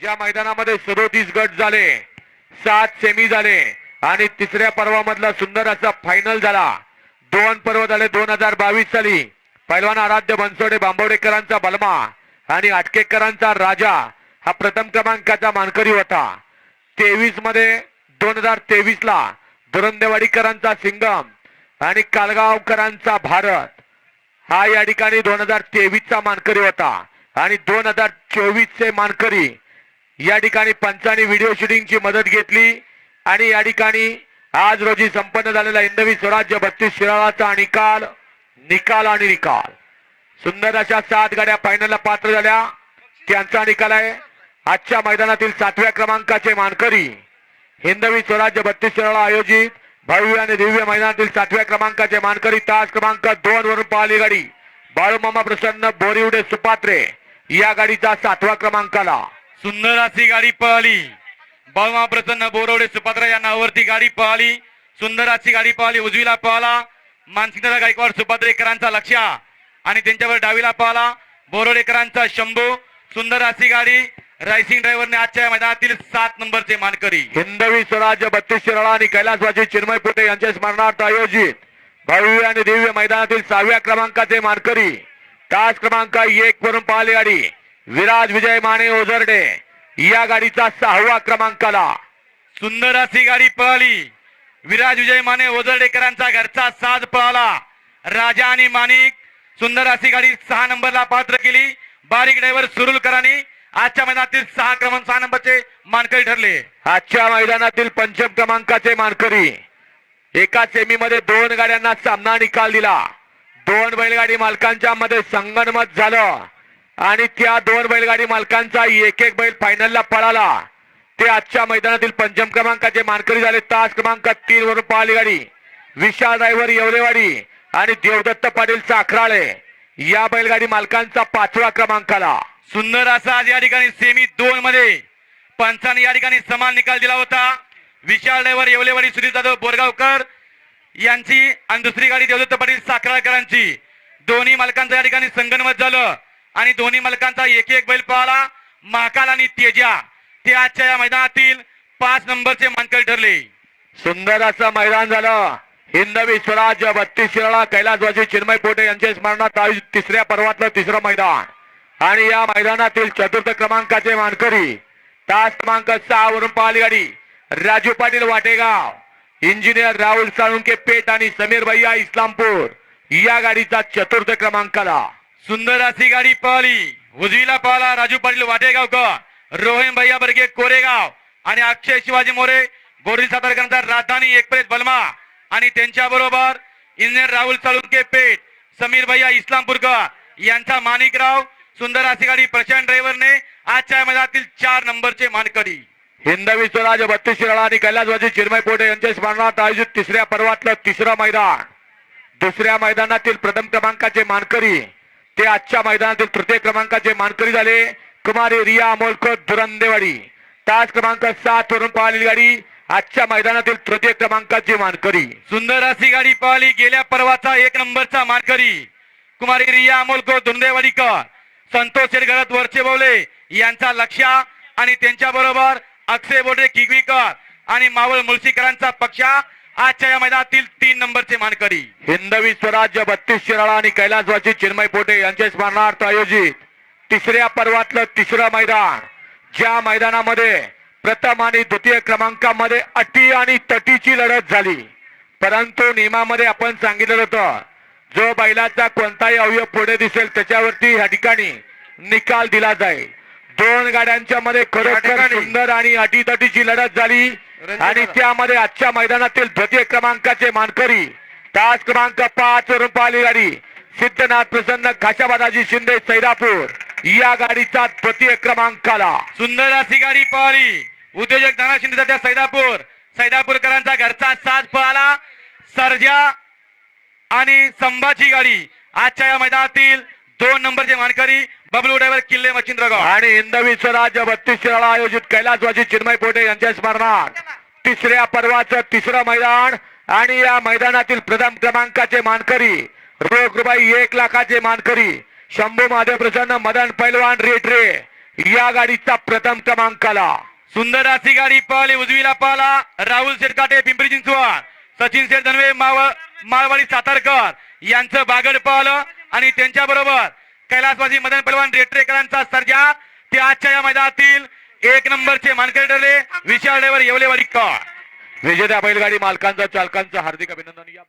ज्या मैदानामध्ये सदोतीस गट झाले सात सेमी झाले आणि तिसऱ्या पर्वामधला सुंदर असा फायनल झाला. दोन पर्व झाले दोन हजार बावीस साली. पैलवान आराध्य बनसोडे बांबवडेकरांचा बलमा आणि आटकेकरांचा राजा हा प्रथम क्रमांकाचा मानकरी होता. तेवीसमध्ये दोन हजार तेवीस ला धुरंदेवाडीकरांचा सिंगम आणि कालगावकरांचा भारत हा या ठिकाणी दोन हजार तेवीस चा मानकरी होता आणि दोन हजार चोवीस चे मानकरी या ठिकाणी पंचाने व्हिडिओ शूटिंगची मदत घेतली आणि या ठिकाणी आज रोजी संपन्न झालेला हिंदवी स्वराज्य बत्तीस शिराळाचा निकाल निकाल आणि निकाल. सुंदर अशा सात गाड्या फायनलला पात्र झाल्या. त्यांचा निकाल आहे. आजच्या मैदानातील सातव्या क्रमांकाचे मानकरी हिंदवी स्वराज्य बत्तीस शिराळा आयोजित भव्य आणि दिव्य मैदानातील सातव्या क्रमांकाचे मानकरी तास क्रमांक दोन वरून पाहिली गाडी. बाळूमामा प्रसन्न बोरिवडे सुपात्रे या गाडीचा सातवा क्रमांकाला. सुंदर अशी गाडी पळाली. बाळमा प्रसन्न बोरवडे सुपात्रा या नावावरती गाडी पळाली. सुंदर अशी गाडी पळाली. उजवीला पळाला. मानसिंगदा गायकवाड सुपात्रेकरांचा लक्ष आणि त्यांच्यावर डावीला पळाला. बोरवडेकरांचा शंभू. सुंदर अशी गाडी. रायसिंग ड्रायव्हरने आजच्या मैदानातील सात नंबरचे मानकरी. हिंदवी स्वराज्य बत्तीस शिराळा आणि कैलासवाजी चिन्मय पुटे यांच्या स्मरणार्थ आयोजित भव्य आणि दिव्य मैदानातील सहाव्या क्रमांकाचे मानकरी. तास क्रमांक एक वरून पाहिले गाडी. विराज विजय माने ओझरडे. या गाडीचा सहावा क्रमांकाला. सुंदर अशी गाडी पळाली. विराज विजय माने ओझरडेकरांचा घरचा साज पळाला. राजा आणि माणिक सुंदर अशी गाडी सहा नंबरला पात्र केली. बारीक ड्रायव्हर सुरुलकरांनी आजच्या मैदानातील सहा क्रमांक सहा नंबरचे मानकरी ठरले. आजच्या मैदानातील पंचम क्रमांकाचे मानकरी. एका सेमी मध्ये दोन गाड्यांना सामना निकाल दिला. दोन बैलगाडी मालकांच्या मध्ये संगणमत झालं. आणि त्या दोन बैलगाडी मालकांचा एक एक बैल फायनलला पळाला. ते आजच्या मैदानातील पंचम क्रमांकाचे मानकरी झाले. तास क्रमांक तीन वरून पळाली गाडी. विशाल ड्रायव्हर येवलेवाडी आणि देवदत्त पाटील साखराळे या बैलगाडी मालकांचा पाचवा क्रमांकाला. सुंदर असा आज या ठिकाणी सेमी दोन मध्ये पंचाने या ठिकाणी समान निकाल दिला होता. विशाल ड्रायव्हर येवलेवाडी सुनील जाधव बोरगावकर यांची आणि दुसरी गाडी देवदत्त पाटील साखराळकरांची. दोन्ही मालकांचं या ठिकाणी संगणमत झालं. आणि दोन्ही मालकांचा एक एक बैल पळाला. महाकाल आणि तेजा ते आजच्या या मैदानातील पाच नंबरचे मानकरी ठरले. सुंदर असं मैदान झालं. हिंदवी स्वराज्य बत्तीस शिराळा कैलासवासी चिन्मय पोटे यांच्या स्मरणात आयोजित तिसऱ्या पर्वातलं तिसरं मैदान. आणि या मैदानातील चतुर्थ क्रमांकाचे मानकरी तास क्रमांक सहा वरून पाहिली गाडी राजू पाटील वाटेगाव इंजिनियर राहुल साळुंके पेठ आणि समीर भैया इस्लामपूर या गाडीचा चतुर्थ क्रमांकाला. सुंदर अशी गाडी पळाली उजवीला पळाला राजू पाटील वाटेगावकर रोहिण भैया बर्गे कोरेगाव आणि अक्षय शिवाजी मोरे बोरील सातारकरांचा राजधानी एकप्रेत बलमा आणि त्यांच्या बरोबर इंजिनियर राहुल साळुंके पेठ समीर भैया इस्लामपूरकर यांचा माणिकराव सुंदर अशी गाडी प्रशांत ड्रायव्हरने आजच्या मैदानातील चार नंबरचे मानकरी. हिंदवी स्वराज बत्तीस शिराळा आणि कैलासवाजी चिरमय पोटे यांच्या स्मरणात आयोजित तिसऱ्या पर्वातलं तिसरं मैदान. दुसऱ्या मैदानातील प्रथम क्रमांकाचे मानकरी ते आजच्या मैदानातील तृतीय क्रमांकाचे मानकरी झाले कुमारी रिया अमोलकर दुरंदेवाडी तास क्रमांक सात वरून पाहिलेली गाडी आजच्या मैदानातील तृतीय क्रमांकाची मानकरी. सुंदर अशी गाडी पाहिली गेल्या पर्वाचा एक नंबरचा मानकरी कुमारी रिया अमोलकर धुंदेवाडीकर संतोष शेरगरत वरचे बोवले यांचा लक्ष आणि त्यांच्या बरोबर अक्षय बोडे किगवीकर आणि मावळ मुळशीकरांचा पक्षा आजच्या या मैदानातील तीन नंबरचे मानकरी. हिंदवी स्वराज्य बत्तीस शिराळा आणि कैलासवासी चिन्मय पोटे यांच्या स्मरणार्थ आयोजित तिसऱ्या पर्वातलं तिसरं मैदान. ज्या मैदानामध्ये प्रथम आणि द्वितीय क्रमांकामध्ये अटी आणि तटीची लढत झाली. परंतु नियमामध्ये आपण सांगितलं होतं जो बैलाचा कोणताही अवयव पुढे दिसेल त्याच्यावरती ह्या ठिकाणी निकाल दिला जाईल. दोन गाड्यांच्या मध्ये खरोखर सुंदर आणि अटीतटीची लढत झाली. आणि त्यामध्ये आजच्या मैदानातील द्वितीय क्रमांकाचे मानकरी तास क्रमांक पाच वरून पाहिली गाडी सिद्धनाथ प्रसन्न खाशाबादाजी शिंदे सैरापूर. या गाडीचा द्वितीय क्रमांकाला. सुंदर अशी गाडी पळाली उद्योजक नाना शिंदेच्या सैदापूर. सैदापूरकरांचा घरचा साज पळाला सर्जा आणि संभाची गाडी. आजच्या या मैदानातील दोन नंबरचे मानकरी बबलू ड्रायव्हर किल्ले मच्छिंद्रगाव आणि हिंदवी स्वराज्य बत्तीस शिराळा आयोजित कैलासवासी चिन्मय पोटे यांच्या स्मरणात तिसऱ्या पर्वाचं तिसरं मैदान आणि या मैदानातील प्रथम क्रमांकाचे मानकरी रोख रुपये एक लाखाचे मानकरी शंभू महादेव प्रसन्न मदन पैलवान रेटरे या गाडीचा प्रथम क्रमांक आला सुंदर अशी गाडी पळाली उजवीला पळाला राहुल शेटकाटे पिंपरी चिंचवड सचिन शेठ धनवे माव माळवाडी सातारकर यांचं बागड पळालं आणि त्यांच्या बरोबर कैलासवासी मदन पलवान रेटरेकरांचा सर्जा ते आजच्या या मैदानातील एक नंबरचे मानकरी ठरले. विशाल ड्रायव्हर येवलेवाडी का. विजेत्या बैलगाडी मालकांचा चालकांचं हार्दिक अभिनंदन. या